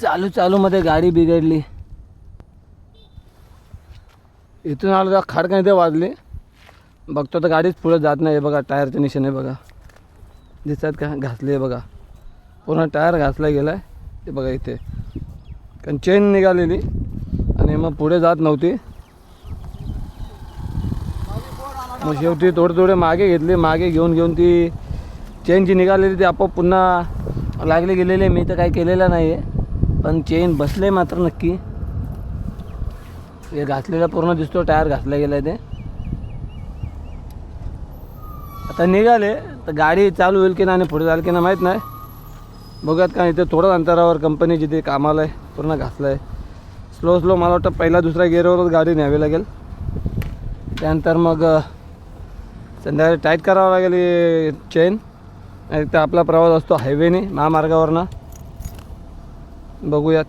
चालू चालूमध्ये गाडी बिघडली. इथून आलो तर खाडका इथे वाजली. बघतो तर गाडीच पुढे जात नाही. बघा टायरचे निशाण आहे बघा. दिसतात का? घासले बघा. पूर्ण टायर घासला गेला आहे ते बघा इथे. कारण चेन निघालेली. आणि मग पुढे जात नव्हती. मग शेवटी थोडे थोडे मागे घेतले. मागे घेऊन घेऊन ती चेन जी निघालेली ती आपोआप पुन्हा लागली गेलेली मी तर काही केलेलं नाही आहे पण चेन बसले मात्र नक्की. हे घासलेला पूर्ण दिसतो टायर घासला गेला आहे ते. आता निघाले तर गाडी चालू होईल की नाही आणि पुढे जाईल की नाही माहीत नाही. बघूयात का इथे थोडंच अंतरावर कंपनी जिथे कामाला आहे पूर्ण घासलं आहे स्लो स्लो मला वाटतं पहिला दुसऱ्या गेअरवरच गाडी न्यावी लागेल. त्यानंतर मग संध्याकाळी टाईट करावं लागेल चेन नाही तर आपला प्रवास असतो हायवेने महामार्गावरनं. बघूयात.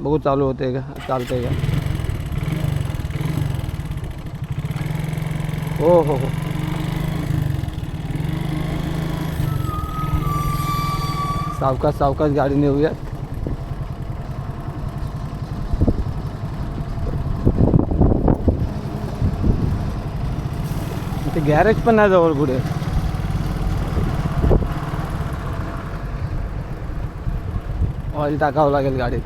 बघू चालू होते का? चालतंय का? हो हो हो. सावकाश सावकाश गाडी नेऊयात. ते गॅरेज पण नाही जवळ पुढे. ऑइल टाकावं लागेल गाडीत.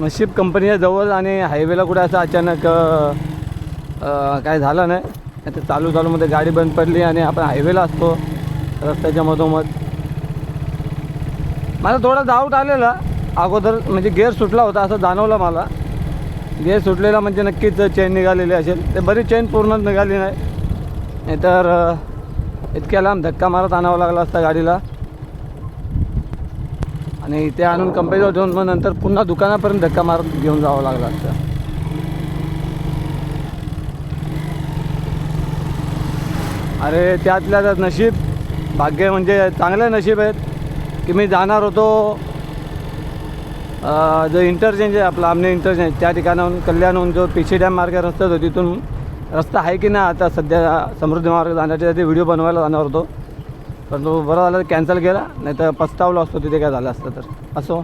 नशीब कंपनीच्या जवळ आणि हायवेला कुठे असं अचानक काय झालं नाही. आता चालू चालूमध्ये गाडी बंद पडली आणि आपण हायवेला असतो रस्त्याच्या मधोमध. मला थोडा डाऊट आलेला. अगोदर म्हणजे गेअर सुटला होता असं जाणवलं मला. गेअर सुटलेला म्हणजे नक्कीच चेन निघालेली असेल. ते बरी चेन पूर्ण निघाली नाही. नाहीतर इतक्या लांब धक्का मारत आणावा लागला असता गाडीला. आणि इथे आणून कंपनीवर ठेवून मग नंतर पुन्हा दुकानापर्यंत धक्का मारत घेऊन जावं लागला असतं. अरे त्यातल्या त्यात नशीब. भाग्य म्हणजे चांगलं नशीब आहेत की मी जाणार होतो जो इंटरचेंज आहे आपला आमने इंटरचेंज त्या ठिकाणाहून कल्याणहून जो पिशी डॅम मार्ग रस्ता होतो तिथून रस्ता आहे की नाही आता सध्या समृद्धी मार्ग जाण्यासाठी व्हिडिओ बनवायला जाणार होतो. परंतु बरं बरं तर कॅन्सल केला नाही तर पस्तावलो असतो तिथे काय झालं असतं तर. असो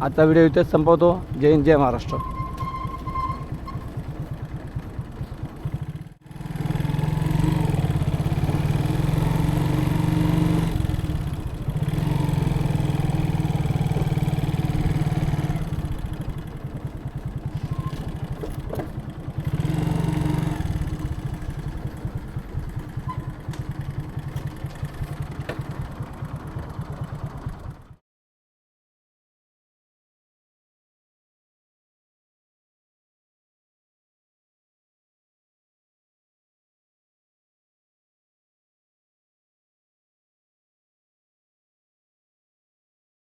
आजचा व्हिडिओ इथेच संपवतो. जय हिंद जय महाराष्ट्र.